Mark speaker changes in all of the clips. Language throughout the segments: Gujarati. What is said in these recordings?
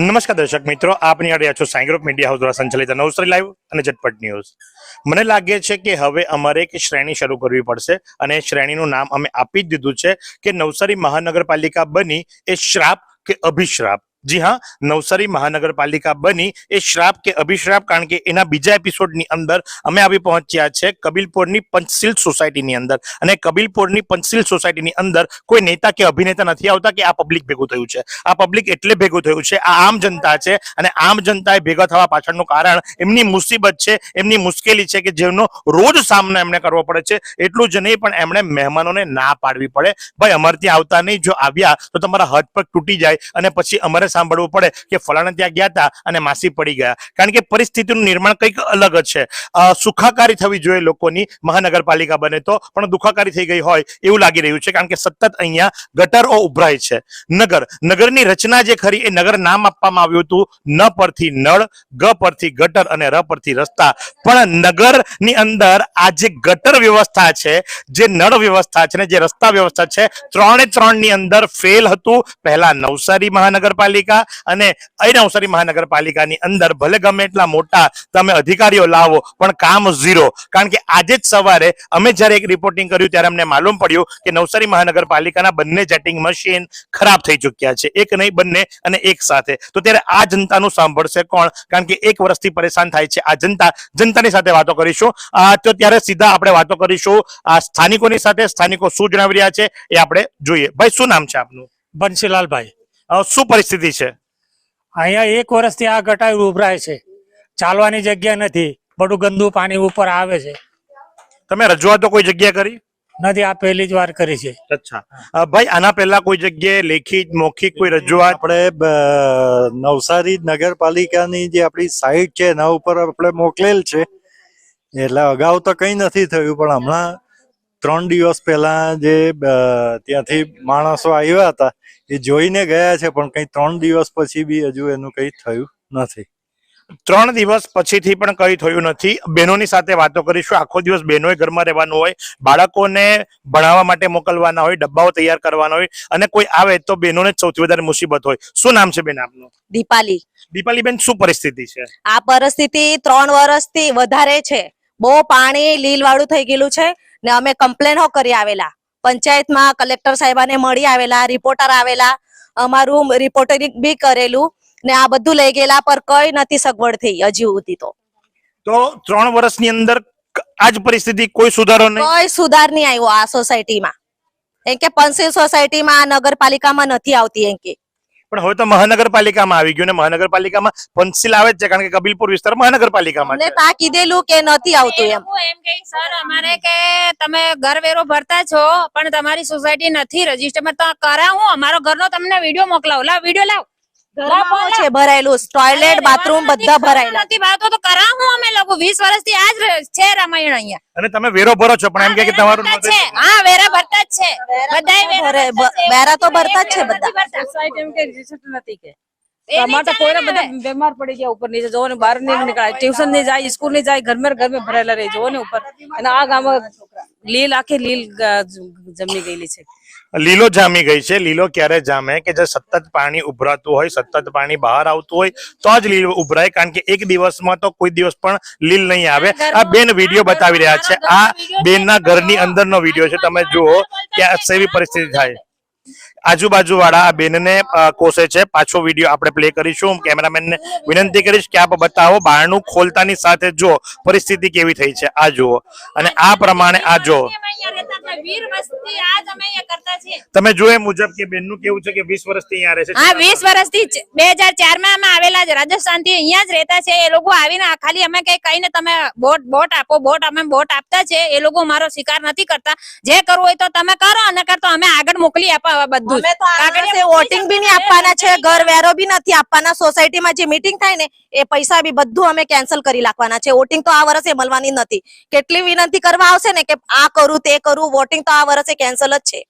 Speaker 1: નમસ્કાર દર્શક મિત્રો આપની આડે છો સાઈ ગ્રુપ મીડિયા હાઉસ દ્વારા સંચાલિત નવસારી લાઈવ અને ઝટપટ ન્યૂઝ. મને લાગે છે કે હવે અમારે એક શ્રેણી શરૂ કરવી પડશે અને શ્રેણીનું નામ અમે આપી જ દીધું છે કે નવસારી મહાનગરપાલિકા બની એ શ્રાપ કે અભિશ્રાપ. જી હા, નવસારી મહાનગરપાલિકા બની. એ શ્રાપ કે અભિશ્રાપ, કારણ કે એના બીજા એપિસોડની અંદર અમે આવી પહોંચ્યા છે કબીલપુરની પંચશીલ સોસાયટીની અંદર. અને કબીલપુરની પંચશીલ સોસાયટીની અંદર કોઈ નેતા કે અભિનેતા નથી આવતા કે આ પબ્લિક ભેગું થયું છે. આ પબ્લિક એટલે ભેગું થયું છે. આ આમ જનતા છે અને આમ જનતાએ ભેગા થવા પાછળનું કારણ એમની મુસીબત છે, એમની મુશ્કેલી છે કે જેનો રોજ સામનો એમને કરવો પડે છે. એટલું જ નહીં, પણ એમણે મહેમાનોને ના પાડવી પડે. ભાઈ અમારે ત્યાં આવતા નહીં. જો આવ્યા તો તમારા હાથ પગ તૂટી જાય અને પછી અમારે સાંભળવું પડે કે ફલાણા ત્યાં ગયા હતા અને માસી પડી ગયા. કારણ કે પરિસ્થિતિનું નિર્માણ કંઈક અલગ જ છે. સુખાકારી થવી જોઈએ લોકોની. મહાનગરપાલિકા બને તો પણ દુખાકારી થઈ ગઈ હોય એવું લાગી રહ્યું છે. કારણ કે સતત અહીંયા ગટરો ઉભરાય છે. નગર. નગરની રચના જે ખરી એ નગર નામ આપવામાં આવ્યું હતું. ન પરથી નળ, ગ પરથી ગટર અને ર પરથી રસ્તા. પણ નગરની અંદર આ જે ગટર વ્યવસ્થા છે, જે નળ વ્યવસ્થા છે ને જે રસ્તા વ્યવસ્થા છે, ત્રણે ત્રણની અંદર ફેલ હતું. પહેલા નવસારી મહાનગરપાલિકા અને અહીં નવસારી મહાનગરપાલિકાની અંદર ભલે ગમે એટલા મોટા તમે અધિકારીઓ લાવો, પણ કામ ઝીરો. કારણ કે આજે જ સવારે અમે જ્યારે એક રિપોર્ટિંગ કર્યું ત્યારે અમને માલુમ પડ્યું કે નવસારી મહાનગરપાલિકાના બંને જેટિંગ મશીન ખરાબ થઈ ચૂક્યા છે. એક નહીં, બંને અને એક સાથે. તો ત્યારે આ જનતાનું સાંભળશે કોણ? કારણ કે એક વર્ષથી પરેશાન થાય છે આ જનતા. જનતાની સાથે વાતો કરીશું. તો ત્યારે સીધા આપણે વાતો કરીશું. આ સ્થાનિકોની સાથે સ્થાનિકો શું જણાવી રહ્યા છે એ આપણે જોઈએ. ભાઈ, શું નામ છે આપનું?
Speaker 2: બંસીલાલભાઈ
Speaker 1: શું પરિસ્થિતિ છે?
Speaker 2: અહીંયા એક વર્ષથી આ ગટાર ઉભરાય છે. ચાલવાની જગ્યા નથી. બધું ગંદુ પાણી ઉપર આવે છે.
Speaker 1: તમે રજૂઆતો કોઈ જગ્યાએ કરી?
Speaker 2: નથી આ પહેલી જ વાર કરી છે.
Speaker 1: અચ્છા. ભાઈ આના પહેલા કોઈ જગ્યાએ લેખિત મૌખિક કોઈ રજૂઆત?
Speaker 3: આપણે નવસારી નગરપાલિકાની જે આપણી સાઈટ છે એના ઉપર આપણે મોકલેલ છે. એટલે અગાઉ તો કંઈ નથી થયું પણ હમણાં ત્રણ દિવસ પહેલા જે ત્યાંથી માણસો આવ્યા હતા એ જોઈને ગયા છે પણ કંઈ ત્રણ દિવસ પછી બી હજુ એનું કંઈ થયું નથી.
Speaker 1: ત્રણ દિવસ પછીથી પણ કઈ થયું નથી. બહેનોની સાથે વાતો કરીશું. આખો દિવસ બહેનોએ ઘરમાં રહેવાનું હોય બાળકોને ભણાવવા માટે મોકલવાના હોય ડબ્બાઓ તૈયાર કરવાના હોય અને કોઈ આવે તો બહેનોને જ સૌથી વધારે મુસીબત હોય. શું નામ છે બેન આપનું?
Speaker 4: દીપાલી.
Speaker 1: દીપાલી બેન શું પરિસ્થિતિ છે?
Speaker 4: આ પરિસ્થિતિ ત્રણ વર્ષથી વધારે છે. બહુ પાણી લીલ વાળું થઈ ગયેલું છે ને અમે કમ્પ્લેનો કરી આવેલા. પંચાયતમાં કલેક્ટર સાહેબાને મળી આવેલા રિપોર્ટર આવેલા અમારું રિપોર્ટરિંગ બી કરેલું ને આ બધું લઈ ગયેલા પર કઈ નથી સગવડ થઈ હજી સુધી તો.
Speaker 1: તો ત્રણ વર્ષની અંદર આજ પરિસ્થિતિ કોઈ સુધારો નહીં?
Speaker 4: કોઈ સુધાર નહીં આવ્યો આ સોસાયટીમાં. એમ કે પંચશીલ સોસાયટીમાં આ નગરપાલિકામાં નથી આવતી એમ કે.
Speaker 1: પણ હવે તો મહાનગરપાલિકામાં આવી ગયું ને મહાનગરપાલિકામાં પંચશીલ આવે જ છે કારણ કે કબીલપુર વિસ્તાર મહાનગરપાલિકામાં છે.
Speaker 4: તા કીધેલું કે નથી આવતું એમ.
Speaker 5: એમ કહે સર અમારે કે તમે ઘર વેરો ભરતા છો પણ તમારી સોસાયટી નથી રજિસ્ટર તો કરાવું અમારો ઘરનો તમને વીડિયો મોકલાવો. લાવ વીડિયો લાવ.
Speaker 4: ઘરમાં છે ભરાયેલું ટોયલેટ બાથરૂમ બધા ભરાયેલા.
Speaker 5: નથી ભાવતો તો કરાવું અમે લોકો. વીસ વર્ષથી આ જ છે રામાયણ અહીંયા.
Speaker 1: અને તમે વેરો ભરો છો પણ એમ કે કે તમારું
Speaker 5: ભરતા જ છે. હા વેરા ભરતા જ છે. બધાય વેરા ભરતા
Speaker 4: તો ભરતા જ છે બધા.
Speaker 6: સોસાયટી એમ કે રિઝલ્ટ નથી કે.
Speaker 5: એ
Speaker 6: અમારે તો
Speaker 5: ચાલે
Speaker 6: કોઈને બધા બીમાર પડી ગયા ઉપર નીચે. જોવો ને બહાર નહીં નીકળાય. ટ્યુશન નહીં જાય સ્કૂલ નહીં જાય ઘર ઘર ઘરમાં ભરાયેલા રહી. જોવો ને ઉપર. અને આ ગામમાં લીલ આખી લીલ જમી ગયેલી છે.
Speaker 1: લીલો જામી ગઈ છે. લીલો ક્યારે જામે? કે જે સતત પાણી ઉભરાતું હોય સતત પાણી બહાર આવતું હોય તો જ લીલો ઉભરાય. કારણ કે એક દિવસમાં તો કોઈ દિવસ પણ લીલ નહીં આવે. આ બેન વીડિયો બતાવી રહ્યા છે. આ બેનના ઘરની અંદરનો વીડિયો છે. તમે જુઓ કે સેવી પરિસ્થિતિ થાય. આજુબાજુ વાળા આ બેનને કોસે છે. પાછો વીડિયો આપણે પ્લે કરીશું. કેમેરામેનને વિનંતી કરીશ કે આપ બતાવો. બહારનું ખોલતાની સાથે જો પરિસ્થિતિ કેવી થઈ છે. આ જુઓ. અને આ પ્રમાણે આ જો
Speaker 5: વીર વસ્તી અમે અહીંયા કરતા
Speaker 1: તમે જો એ મુજબ કે બેનનું કેવું છે કે વીસ વર્ષથી અહીંયા રહે છે.
Speaker 5: હા 20 વર્ષથી બે હજાર ચારમાં અમે આવેલા છે રાજસ્થાનથી અહીંયા જ રહેતા છે. એ લોકો આવીને ખાલી અમે કઈ કઈને તમે બોટ બોટ આપો બોટ અમે બોટ આપતા છે. એ લોકો મારો શિકાર નથી કરતા. જે કરવું હોય તો તમે કરો અને કરતો અમે આગળ મોકલી આપવા હવે બધું
Speaker 4: અમે તો આગળ વોટિંગ બી નહીં આપવાના છે ઘર વેરો બી નથી આપવાના. સોસાયટીમાં જે મીટિંગ થાય ને એ પૈસા બી બધું અમે કેન્સલ કરી નાખવાના છે. વોટિંગ તો આ વર્ષે મળવાની નથી. કેટલી વિનંતી કરવા આવશે ને કે આ કરું તે કરું વોટિંગ તો આ વર્ષે કેન્સલ જ છે.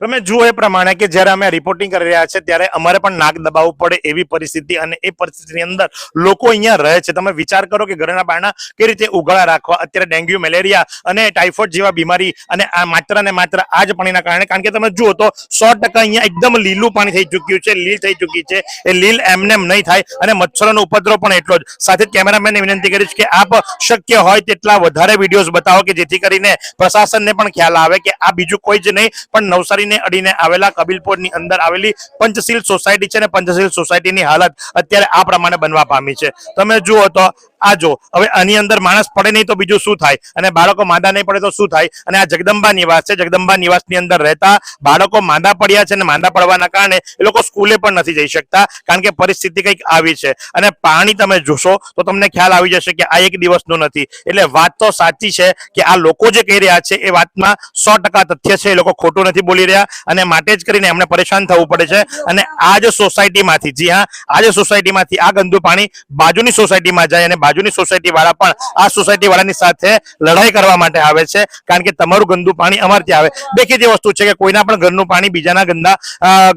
Speaker 1: તમે જુઓ એ પ્રમાણે કે જ્યારે અમે રિપોર્ટિંગ કરી રહ્યા છે ત્યારે અમારે પણ નાક દબાવવું પડે એવી પરિસ્થિતિ અને એ પરિસ્થિતિની અંદર લોકો અહીંયા રહે છે. તમે વિચાર કરો કે ઘરના બારણા કઈ રીતે ઉઘાડા રાખવા? અત્યારે ડેન્ગ્યુ, મેલેરિયા અને ટાઇફોઇડ જેવા બીમારી અને આ માત્ર ને માત્ર આ જ પાણીના કારણે. કારણ કે તમે જુઓ તો સો અહીંયા એકદમ લીલું પાણી થઈ ચૂક્યું છે, લીલ થઈ ચૂકી છે. એ લીલ એમનેમ નહીં થાય અને મચ્છરોનો ઉપદ્રવ પણ એટલો જ. સાથે જ કેમેરામેનને વિનંતી કરીશ કે આપ શક્ય હોય તેટલા વધારે વિડીયોઝ બતાવો કે જેથી કરીને પ્રશાસનને પણ ખ્યાલ આવે કે આ બીજું કોઈ જ નહીં, પણ નવસારીને અડીને આવેલા કબીલપુરની અંદર આવેલી પંચશીલ સોસાયટી છે ને પંચશીલ સોસાયટીની હાલત અત્યારે આ પ્રમાણે બનવા પામી છે. તમે જુઓ તો આ જો, હવે આની અંદર માણસ પડે નહીં તો બીજું શું થાય? અને બાળકો માંદા નહીં પડે તો શું થાય? અને આ જગદંબા નિવાસ છે. જગદંબા નિવાસની અંદર રહેતા બાળકો માંદા પડ્યા છે અને માંદા પડવાના કારણે એ લોકો સ્કૂલે પણ નથી જઈ શકતા કારણ કે પરિસ્થિતિ કંઈક આવી છે. અને પાણી તમે જોશો તો તમને ખ્યાલ આવી જશે કે આ એક દિવસનું નથી. એટલે વાત તો સાચી છે કે આ લોકો જે કહી રહ્યા છે એ વાતમાં સો ટકા તથ્ય છે. એ લોકો ખોટું નથી બોલી રહ્યા. અને માટે જ કરીને એમને પરેશાન થવું પડે છે. અને આ જ સોસાયટીમાંથી, જી હા, આ જ સોસાયટીમાંથી આ ગંદુ પાણી બાજુની સોસાયટીમાં જાય અને બાજુની સોસાયટી વાળા પણ આ સોસાયટી વાળાની સાથે લડાઈ કરવા માટે આવે છે. કારણ કે તમારું ગંદુ પાણી અમારથી આવે. દેખીતી વસ્તુ છે કે કોઈના પણ ઘરનું પાણી, બીજાના ગંદા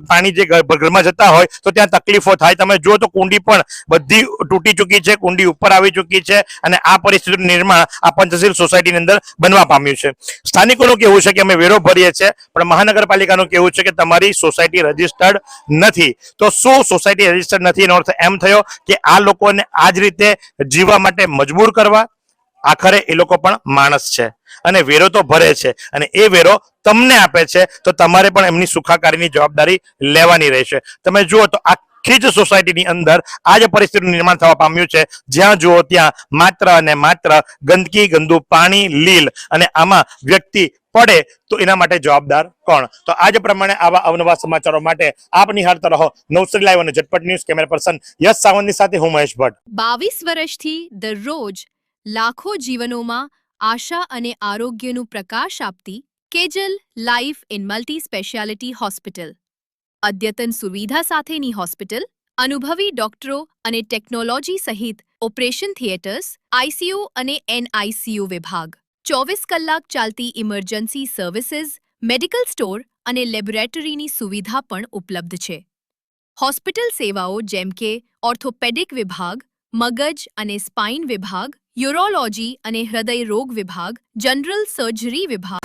Speaker 1: પાણી જે ઘરમાં જતા હોય તો ત્યાં તકલીફો થાય. તમે જુઓ તો કુંડી પણ બધી તૂટી ચૂકી છે, કુંડી ઉપર આવી ચૂકી છે અને આ પરિસ્થિતિનું નિર્માણ આ પંચશીલ સોસાયટીની અંદર બનવા પામ્યું છે. સ્થાનિકોનું કેવું છે કે અમે વેરો ભરીએ છીએ, પણ મહાનગરપાલિકાનું કેવું છે કે તમારી સોસાયટી રજીસ્ટર્ડ નથી. તો શું સોસાયટી રજીસ્ટર્ડ નથી એનો અર્થ એમ થયો કે આ લોકોને આ જ રીતે જીવવા માટે મજબૂર કરવા? આખરે એ લોકો પણ માણસ છે અને વેરો તો ભરે છે અને એ વેરો તમને આપે છે તો તમારે પણ એમની સુખાકારીની જવાબદારી લેવાની રહેશે. તમે જુઓ તો આખી જ સોસાયટીની અંદર આ જ પરિસ્થિતિનું નિર્માણ થવા પામ્યું છે. જ્યાં જુઓ ત્યાં માત્ર અને માત્ર ગંદકી, ગંદુ પાણી, લીલ અને આમાં વ્યક્તિ પડે, તો એના માટે જવાબદાર કોણ? તો આજ પ્રમાણે આવા અવનવા સમાચારો માટે આપ નિહાળતા રહો નવસરી લાઈવ અને Jhatpat news camera person Yash સાવંતની સાથે હું મહેશ ભટ્ટ.
Speaker 7: બાવીસ વર્ષથી દરરોજ લાખો જીવનોમાં આશા અને આરોગ્યનું પ્રકાશ આપતી Kejal life in multi speciality hospital અદ્યતન સુવિધા સાથેની હોસ્પિટલ, અનુભવી ડોક્ટરો અને ટેકનોલોજી સહિત ઓપરેશન થિયેટર્સ આઈસીયુ અને એનઆઈસીયુ વિભાગ. ચોવીસ કલાક ચાલતી ઇમરજન્સી સર્વિસીસ, મેડિકલ સ્ટોર અને લેબોરેટરીની સુવિધા પણ ઉપલબ્ધ છે. હોસ્પિટલ સેવાઓ જેમ કે ઓર્થોપેડિક વિભાગ, મગજ અને સ્પાઇન વિભાગ, યુરોલોજી અને હૃદય રોગ વિભાગ, જનરલ સર્જરી વિભાગ